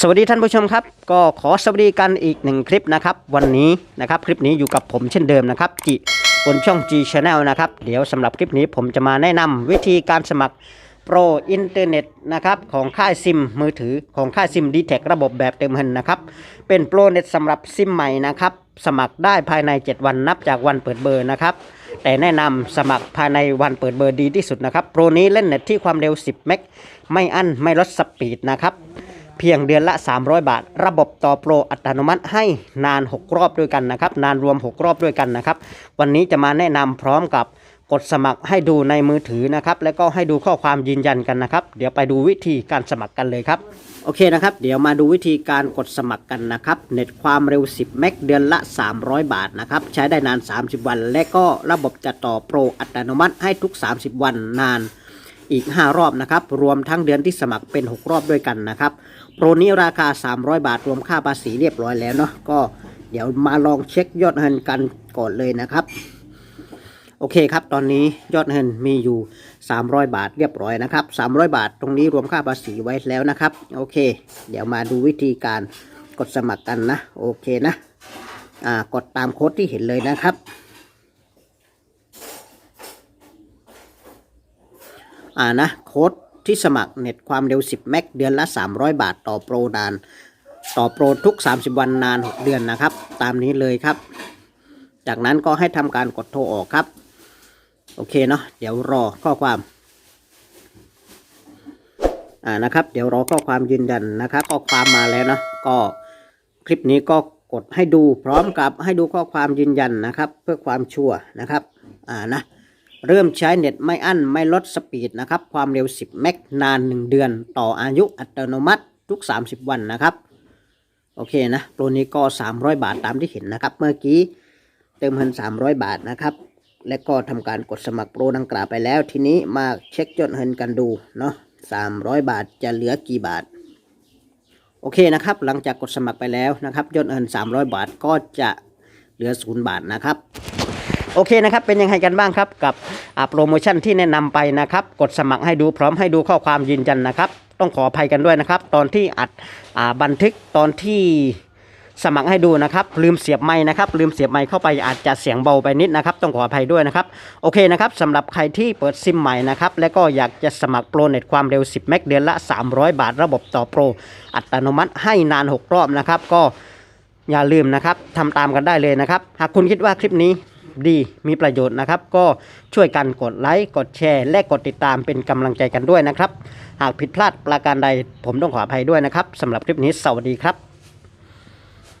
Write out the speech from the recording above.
สวัสดีท่านผู้ชมครับ ก็ขอสวัสดีกันอีกหนึ่งคลิปนะครับ วันนี้นะครับคลิปนี้อยู่กับผมเช่นเดิมนะครับจิบนช่อง G Channel นะครับ เดี๋ยวสำหรับคลิปนี้ผมจะมาแนะนำวิธีการสมัครโปรอินเทอร์เน็ตนะครับของค่ายซิมมือถือของค่ายซิม d t แทระบบแบบเต็มเงินนะครับ เป็นโปรเน็ตสำหรับซิมใหม่นะครับ สมัครได้ภายใน 7 วันนับจากวันเปิดเบอร์นะครับแต่แนะนำสมัครภายในวันเปิดเบอร์ดีที่สุดนะครับ โปรนี้เล่นเน็ตที่ความเร็ว 10 เมกไม่อั้นไม่ลดสปีดนะครับ เพียงเดือนละ 300 บาท ระบบต่อโปรอัตโนมัติให้นาน 6 รอบด้วยกันนะครับ นานรวม 6 รอบด้วยกันนะครับ วันนี้จะมาแนะนำพร้อมกับกดสมัครให้ดูในมือถือนะครับ แล้วก็ให้ดูข้อความยืนยันกันนะครับ เดี๋ยวไปดูวิธีการสมัครกันเลยครับ โอเคนะครับ เดี๋ยวมาดูวิธีการกดสมัครกันนะครับ เน็ตความเร็ว 10 เมกเดือนละ 300 บาทนะครับ ใช้ได้นาน 30 วัน และก็ระบบจะต่อโปรอัตโนมัติให้ทุก 30 วันนาน อีก 5 รอบนะครับ รวมทั้งเดือนที่สมัครเป็น 6 รอบด้วยกันนะครับ โปรนี้ราคา 300 บาทรวมค่าภาษีเรียบร้อยแล้วเนาะก็เดี๋ยวมาลองเช็คยอดเงินกันก่อนเลยนะครับ โอเคครับ ตอนนี้ยอดเงินมีอยู่ 300 บาทเรียบร้อยนะครับ 300 บาทตรงนี้รวมค่าภาษีไว้แล้วนะครับ โอเค เดี๋ยวมาดูวิธีการกดสมัครกันนะ โอเคนะ อ่ากดตามโค้ดที่เห็นเลยนะครับ อ่านะโค้ดที่สมัครเน็ตความเร็ว 10เมกเดือนละ 300 บาทต่อโปรนาน ต่อโปรทุก 30 วันนาน 6 เดือนนะครับ ตามนี้เลยครับ จากนั้นก็ให้ทำการกดโทรออกครับ โอเคเนาะเดี๋ยวรอข้อความอ่านะครับ เดี๋ยวรอข้อความยืนยันนะครับข้อความมาแล้วเนาะก็คลิปนี้ก็กดให้ดูพร้อมกับให้ดูข้อความยืนยันนะครับ เพื่อความชัวร์นะครับอ่านะ เริ่มใช้เน็ตไม่อั้นไม่ลดสปีดนะครับ ความเร็ว 10 เมกนาน 1 เดือน ต่ออายุอัตโนมัติทุก 30 วันนะครับ โอเคนะโปรนี้ก็ 300 บาทตามที่เห็นนะครับ เมื่อกี้เติมเงิน 300 บาทนะครับ และก็ทำการกดสมัครโปรดังกล่าวไปแล้ว ทีนี้มาเช็คยอดเงินกันดูเนาะ300 บาทจะเหลือกี่บาท โอเคนะครับ หลังจากกดสมัครไปแล้วนะครับยอดเงิน 300 บาทก็จะเหลือ 0 บาทนะครับ โอเคนะครับเป็นยังไงกันบ้างครับกับโปรโมชั่นที่แนะนำไปนะครับกดสมัครให้ดูพร้อมให้ดูข้อความยืนยันนะครับ ต้องขออภัยกันด้วยนะครับ ตอนที่อัดอบันทึกตอนที่สมัครให้ดูนะครับ ลืมเสียบไม้นะครับ ลืมเสียบไม้เข้าไปอาจจะเสียงเบาไปนิดนะครับ ต้องขออภัยด้วยนะครับ โอเคนะครับสำหรับใครที่เปิดซิมใหม่นะครับ และก็อยากจะสมัครโปรเน็ตความเร็ว 10 เมกเดือนละ 300 บาทระบบต่อโปร อัตโนมัติให้นาน 6 รอบนะครับ ก็อย่าลืมนะครับทำตามกันได้เลยนะครับ หากคุณคิดว่าคลิปนี้ ดีมีประโยชน์นะครับ ก็ช่วยกันกดไลค์กดแชร์ และกดติดตามเป็นกำลังใจกันด้วยนะครับ หากผิดพลาดประการใดผมต้องขออภัยด้วยนะครับสำหรับคลิปนี้สวัสดีครับ